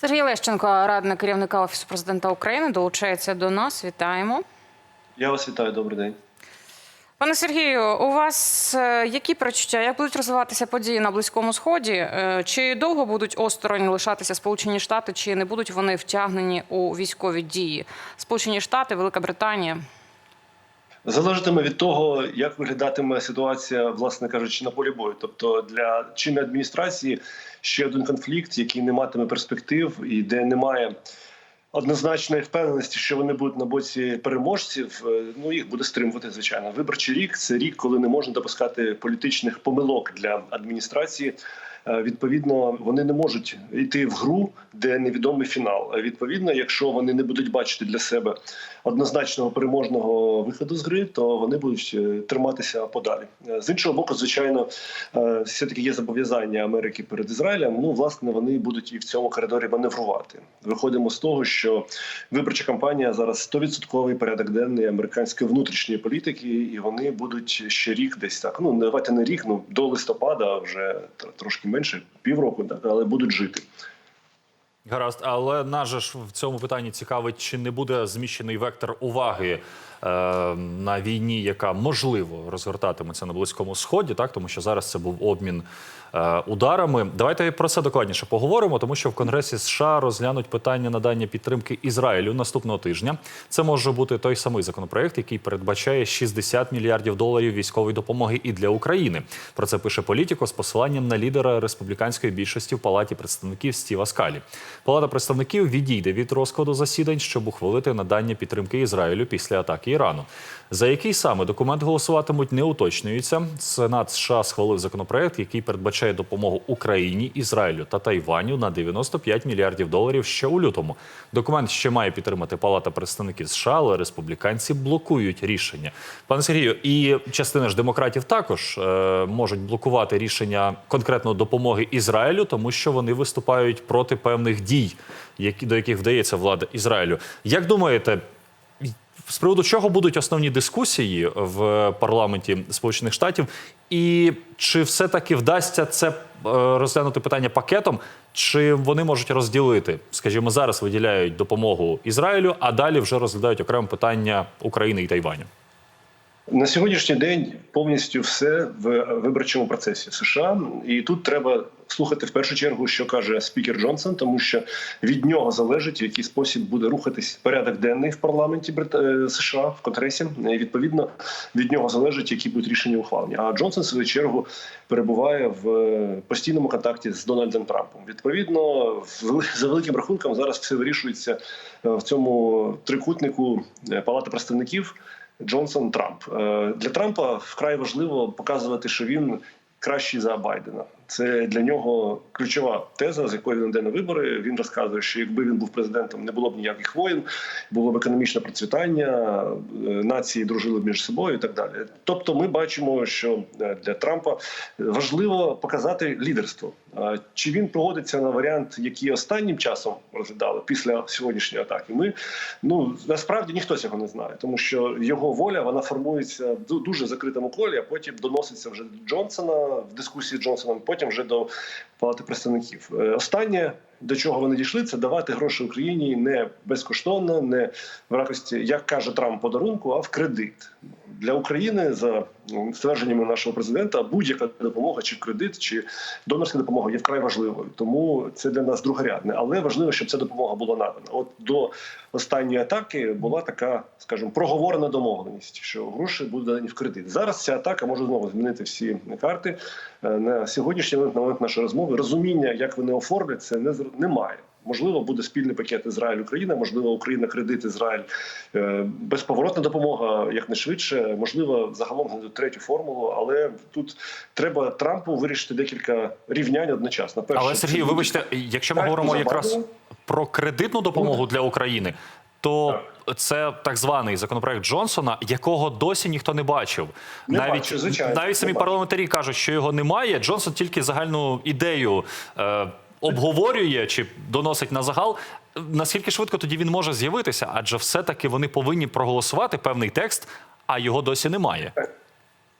Сергій Лещенко, радник керівника офісу президента України, долучається до нас. Вітаємо. Я вас вітаю, добрий день. Пане Сергію, у вас е, які перечуття? Як будуть розвиватися події на Близькому Сході? Е, Чи довго будуть осторонь лишатися Сполучені Штати, чи не будуть вони втягнені у військові дії? Сполучені Штати, Велика Британія. Залежатиме від того, як виглядатиме ситуація, власне кажучи, на полі бою. Тобто для чинної адміністрації ще один конфлікт, який не матиме перспектив і де немає однозначної впевненості, що вони будуть на боці переможців. е, Ну їх буде стримувати. Звичайно, виборчий рік це рік, коли не можна допускати політичних помилок для адміністрації. Е, Відповідно, вони не можуть йти в гру, де невідомий фінал. Е, Відповідно, якщо вони не будуть бачити для себе однозначного переможного виходу з гри, то вони будуть е, триматися подалі. З іншого боку, звичайно, все таки є зобов'язання Америки перед Ізраїлем. Ну, власне, вони будуть і в цьому коридорі маневрувати. Виходимо з того, що виборча кампанія зараз 100% порядок денний американської внутрішньої політики, і вони будуть ще рік десь так. Ну давайте не рік, ну до листопада, вже трошки менше, півроку, так, але будуть жити. Гаразд, але нас же ж в цьому питанні цікавить, чи не буде зміщений вектор уваги на війні, яка можливо розгортатиметься на близькому сході, так тому що зараз це був обмін е, ударами. Давайте про це докладніше поговоримо, тому що в Конгресі США розглянуть питання надання підтримки Ізраїлю наступного тижня. Це може бути той самий законопроект, який передбачає 60 мільярдів доларів військової допомоги і для України. Про це пише політико з посиланням на лідера республіканської більшості в палаті представників Стіва Скалі. Палата представників відійде від розкладу засідань, щоб ухвалити надання підтримки Ізраїлю після атаки Ірану. За який саме документ голосуватимуть, не уточнюється. Сенат США схвалив законопроект, який передбачає допомогу Україні, Ізраїлю та Тайваню на 95 мільярдів доларів ще у лютому. Документ ще має підтримати Палата представників США, але республіканці блокують рішення. Пане Сергію, і частина ж демократів також е, можуть блокувати рішення конкретно допомоги Ізраїлю, тому що вони виступають проти певних дій, які до яких вдається влада Ізраїлю. Як думаєте? З приводу чого будуть основні дискусії в парламенті Сполучених Штатів, і чи все-таки вдасться це е, розглянути питання пакетом, чи вони можуть розділити? Скажімо, зараз виділяють допомогу Ізраїлю, а далі вже розглядають окремо питання України і Тайваню. На сьогоднішній день повністю все в виборчому процесі США, і тут треба слухати в першу чергу, що каже спікер Джонсон, тому що від нього залежить в який спосіб буде рухатись порядок денний в парламенті е, США в Конгресі. І, відповідно від нього залежить, які будуть рішення ухвалені. А Джонсон в свою чергу перебуває в постійному контакті з Дональдом Трампом. Відповідно, за великим рахунком зараз все вирішується е, в цьому трикутнику е, Палати представників. Джонсон Трамп Е, для Трампа вкрай важливо показувати, що він кращий за Байдена. Це для нього ключова теза, з якою він йде на вибори. Він розказує, що якби він був президентом, не було б ніяких воїн, було б економічне процвітання, е, нації дружили б між собою і так далі. Тобто, ми бачимо, що е, для Трампа важливо показати лідерство. Чи він погодиться на варіант, який останнім часом розглядали після сьогоднішньої атаки? Ми ну насправді ніхто цього не знає, тому що його воля вона формується в дуже закритому колі, а потім доноситься вже до Джонсона в дискусії з Джонсоном, потім вже до палати представників. Е, Останнє до чого вони дійшли, це давати гроші Україні не безкоштовно, не в якості, як каже Трамп, подарунку, а в кредит для України за ну, ствердженнями нашого президента. Будь-яка допомога, чи кредит, чи донорська допомога є вкрай важливою. Тому це для нас другорядне, але важливо, щоб ця допомога була надана. От до останньої атаки була така, скажімо, проговорена домовленість, що гроші будуть дані в кредит. Зараз ця атака може знову змінити всі карти Е, на сьогоднішній момент, на момент нашої розмови. Розуміння, як вони оформлять, це немає. Можливо, буде спільний пакет Ізраїль Україна, можливо, Україна кредит Ізраїль е, безповоротна допомога якнайшвидше. Можливо, загалом третю формулу, але тут треба Трампу вирішити декілька рівнянь одночасно. Перше, Але чи Сергію, вибачте, якщо ми говоримо якраз про кредитну допомогу для України, то це так званий законопроект Джонсона, якого досі ніхто не бачив. Не навіть бачив, звичайно, навіть самі бачив. парламентарі кажуть, що його немає. Джонсон тільки загальну ідею. Е, Обговорює чи доносить на загал, наскільки швидко тоді він може з'явитися, адже все-таки вони повинні проголосувати певний текст, а його досі немає.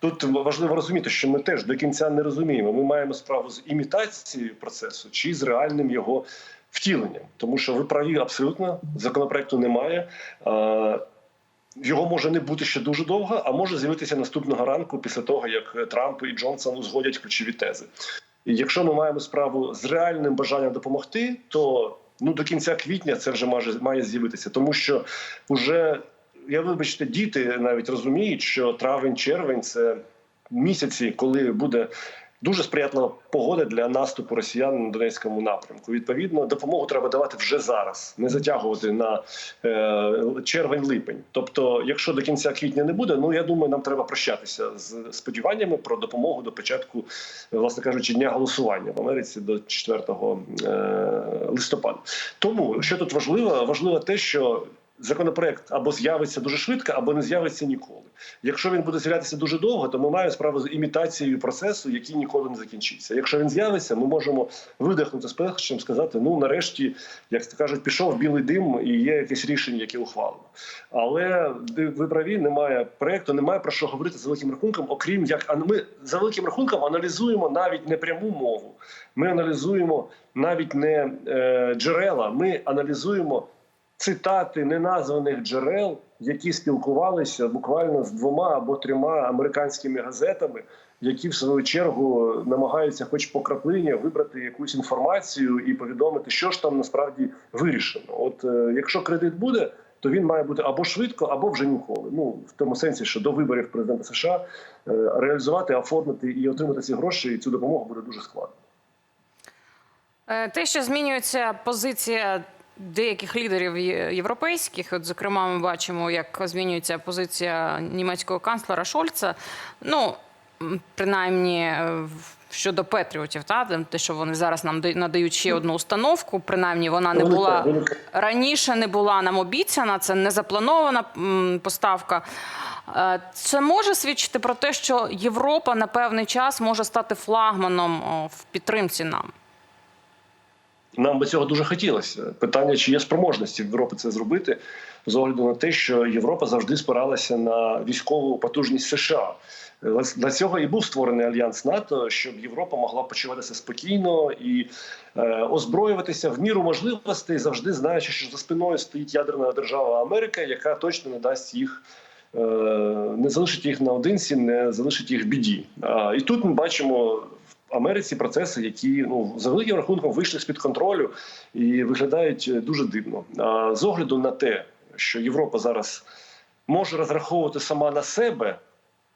Тут важливо розуміти, що ми теж до кінця не розуміємо. Ми маємо справу з імітацією процесу чи з реальним його втіленням, тому що ви праві абсолютно законопроекту немає. Його може не бути ще дуже довго, а може з'явитися наступного ранку після того, як Трамп і Джонсон узгодять ключові тези. Якщо ми маємо справу з реальним бажанням допомогти, то ну до кінця квітня це вже має, має з'явитися, тому що вже я вибачте, діти навіть розуміють, що травень-червень це місяці, коли буде. Дуже сприятлива погода для наступу росіян на Донецькому напрямку. Відповідно, допомогу треба давати вже зараз, не затягувати на е, червень-липень. Тобто, якщо до кінця квітня не буде, ну я думаю, нам треба прощатися з сподіваннями про допомогу до початку, власне кажучи, дня голосування в Америці до 4 е, листопада. Тому що тут важливо, важливо те, що законопроект або з'явиться дуже швидко, або не з'явиться ніколи. Якщо він буде з'являтися дуже довго, то ми маємо справу з імітацією процесу, який ніколи не закінчиться. Якщо він з'явиться, ми можемо видихнути з пехчем, сказати: ну нарешті, як то кажуть, пішов білий дим і є якесь рішення, яке ухвалено. Але ви праві, немає проекту, немає про що говорити за великим рахунком, окрім як ми за великим рахунком аналізуємо навіть не пряму мову. Ми аналізуємо навіть не е, джерела, ми аналізуємо цитати неназваних джерел, які спілкувалися буквально з двома або трьома американськими газетами, які в свою чергу намагаються, хоч по краплині, вибрати якусь інформацію і повідомити, що ж там насправді вирішено. От е, якщо кредит буде. То він має бути або швидко, або вже ніколи. Ну в тому сенсі, що до виборів президента США е, реалізувати, оформити і отримати ці гроші, і цю допомогу буде дуже складно. Е, Те, що змінюється позиція деяких лідерів європейських, от зокрема, ми бачимо, як змінюється позиція німецького канцлера Шольца. Ну принаймні е, щодо Петріотів, та те, що вони зараз нам да- надають ще одну установку. Принаймні, вона не була раніше, не була нам обіцяна. Це не запланована поставка. Е, Це може свідчити про те, що Європа на певний час може стати флагманом в підтримці нам. Нам би цього дуже хотілося. Питання, чи є спроможності в Європи це зробити, з огляду на те, що Європа завжди спиралася на військову потужність США. Е, Для цього і був створений альянс НАТО, щоб Європа могла почуватися спокійно і е, озброюватися в міру можливостей, завжди знаючи, що за спиною стоїть ядерна держава Америка, яка точно не дасть їх. е, Не залишить їх наодинці, не залишить їх в біді. І тут ми бачимо Америці процеси, які ну за великим рахунком вийшли з під контролю і виглядають е, дуже дивно. А з огляду на те, що Європа зараз може розраховувати сама на себе,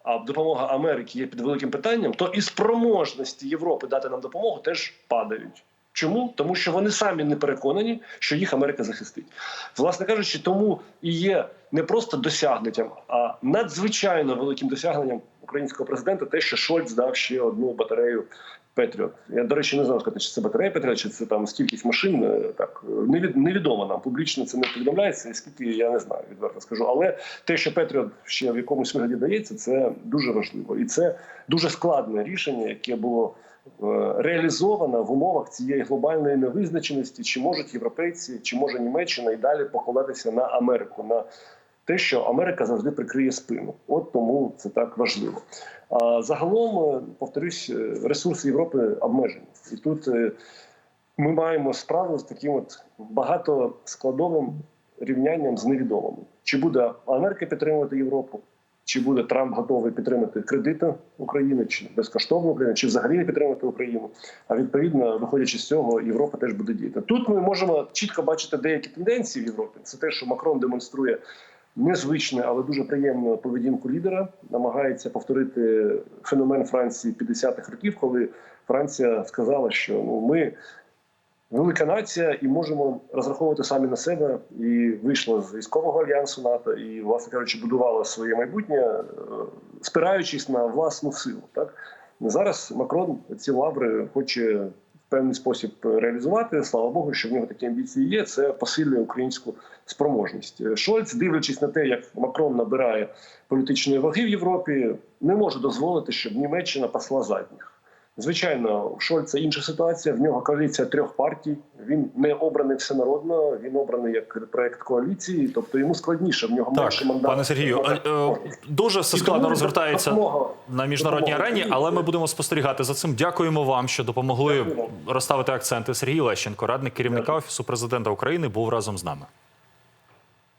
а допомога Америки є під великим питанням, то і спроможності Європи дати нам допомогу теж падають. Чому? Тому що вони самі не переконані, що їх Америка захистить. Власне кажучи, тому і є не просто досягненням, а надзвичайно великим досягненням українського президента те, що Шольц дав ще одну батарею Петріот. Я, до речі, не знаю сказати, чи це батарея Петріот, чи це там скількись машин. е, Так невід- невідомо нам публічно це не повідомляється. Скільки я не знаю, відверто скажу. Але те, що Петріот ще в якомусь вигляді дається, це дуже важливо, і це дуже складне рішення, яке було е, реалізовано в умовах цієї глобальної невизначеності, чи можуть європейці, чи може Німеччина і далі покладатися на Америку. на те, що Америка завжди прикриє спину, от тому це так важливо. А загалом, е, повторюсь, е, ресурси Європи обмежені, і тут е, ми маємо справу з таким от багатоскладовим рівнянням з невідомими. Чи буде Америка підтримувати Європу, чи буде Трамп готовий підтримати кредити України, чи безкоштовно Україну, чи взагалі не підтримувати Україну. А відповідно, виходячи з цього, Європа теж буде діяти. Тут ми можемо чітко бачити деякі тенденції в Європі. Це те, що Макрон демонструє незвичне, але дуже приємну поведінку лідера. Намагається повторити феномен Франції 50-х років, коли Франція сказала, що ну ми велика нація і можемо розраховувати самі на себе, і вийшла з військового альянсу НАТО, і, власне кажучи, будувала своє майбутнє, е, спираючись на власну силу. Так зараз Макрон ці лаври хоче певний спосіб реалізувати. Слава Богу, що в нього такі амбіції є. Це посилює українську спроможність. Е, Шольц, дивлячись на те, як Макрон набирає політичної ваги в Європі, не може дозволити, щоб Німеччина пасла задніх. Звичайно, у Шольца інша ситуація. В нього коаліція трьох партій. Він не обраний всенародно, він обраний як проект коаліції, тобто йому складніше. В нього Так, менше мандатів. пане Сергію, е, е, дуже все складно тому розгортається допомога- на міжнародній допомога арені, але ми будемо спостерігати за цим. Дякуємо вам, що допомогли Дякую розставити акценти. Сергій Лещенко, радник керівника офісу президента України, був разом з нами.